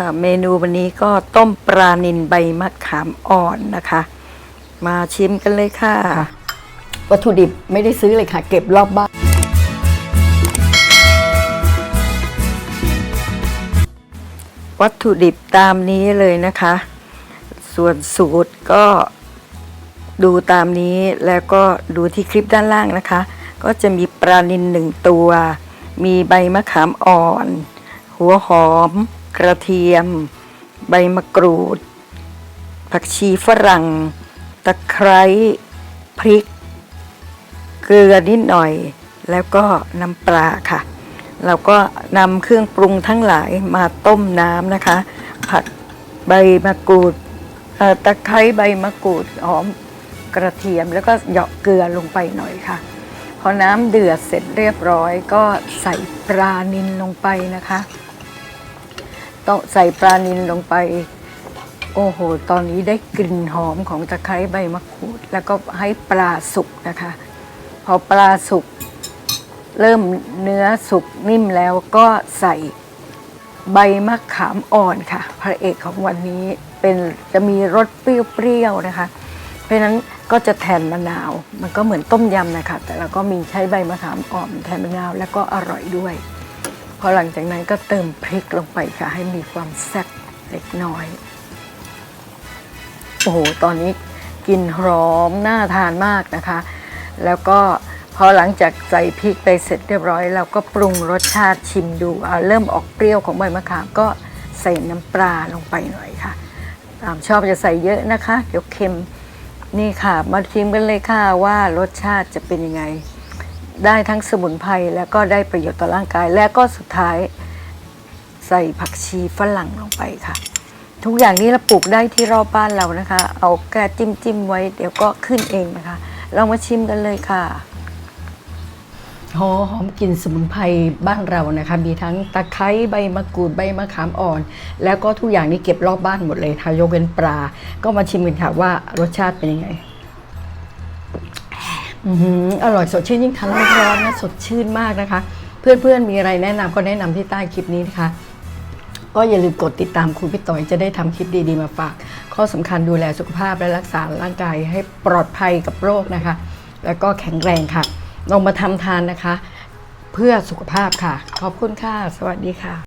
ค่ะเมนูวันนี้ก็ต้มปลานิลใบมะขามอ่อนนะคะ มาชิมกันเลยค่ะ วัตถุดิบไม่ได้ซื้อเลยค่ะ เก็บรอบบ้านวัตถุดิบตามนี้เลยนะคะ ส่วนสูตรก็ดูตามนี้แล้วก็ดูที่คลิปด้านล่างนะคะ ก็จะมีปลานิลหนึ่งตัว มีใบมะขามอ่อน หัวหอม กระเทียม ใบมะกรูด ผักชีฝรั่ง ตะไคร้พริก เกลือนิดหน่อย แล้วก็น้ำปลาค่ะ เราก็นำเครื่องปรุงทั้งหลายมาต้มน้ำนะคะ ผัดใบมะกรูดตะไคร้ใบมะกรูดหอมกระเทียมแล้วก็เหยาะเกลือลงไปหน่อยค่ะ พอน้ำเดือดเสร็จเรียบร้อยก็ใส่ปลานิลลงไปนะคะ ต้องใส่ปลานิลลงไป โอ้โห ตอนนี้ได้กลิ่นหอมของตะไคร้ใบมะกรูด แล้วก็ให้ปลาสุกนะคะ พอปลาสุก เริ่มเนื้อสุกนิ่มแล้วก็ใส่ใบมะขามอ่อนค่ะ พระเอกของวันนี้เป็นจะมีรสเปรี้ยวๆนะคะ เพราะนั้นก็จะแทนมะนาว มันก็เหมือนต้มยำนะคะ แต่เราก็มีใช้ใบมะขามอ่อนแทนมะนาวแล้วก็อร่อยด้วย อหลังจากนั้นก็เติมพริกลงไปค่ะ ให้มีความแซ่บเล็กน้อย โอ้โห ตอนนี้กินหอมน่าทานมากนะคะ แล้วก็พอหลังจากใส่พริกไปเสร็จเรียบร้อย เราก็ปรุงรสชาติชิมดูอ่าเริ่มออกเปรี้ยวของใบมะขามก็ใส่น้ำปลาลงไปหน่อยค่ะ ตามชอบจะใส่เยอะนะคะ เดี๋ยวเค็มนี่ค่ะ มาชิมกันเลยค่ะว่ารสชาติจะเป็นยังไง ได้ทั้งสมุนไพรแล้วก็ได้ประโยชน์ต่อร่างกาย และก็สุดท้ายใส่ผักชีฝรั่งลงไปค่ะ ทุกอย่างนี้เราปลูกได้ที่รอบบ้านเรานะคะ เอาแกะจิ้มจิ้มไว้เดี๋ยวก็ขึ้นเองนะคะ เรามาชิมกันเลยค่ะหอหอมกลิ่นสมุนไพรบ้านเรานะคะ มีทั้งตะไคร้ใบมะกรูดใบมะขามอ่อน แล้วก็ทุกอย่างนี้เก็บรอบบ้านหมดเลยค่ะยกเว้นปลา ก็มาชิมกันค่ะว่ารสชาติเป็นยังไง ออร่อยสดชื่นยิ่งทานร้อนๆนะสดชื่นมากนะคะ เพื่อนๆมีอะไรแนะนำก็แนะนำที่ใต้คลิปนี้นะคะก็อย่าลืมกดติดตามคุณพี่ต่อยจะได้ทำคลิปดีๆมาฝาก ข้อสำคัญดูแลสุขภาพและรักษาร่างกายให้ปลอดภัยกับโรคนะคะ แล้วก็แข็งแรงค่ะ ลองมาทำทานนะคะ เพื่อสุขภาพค่ะ ขอบคุณค่ะ สวัสดีค่ะ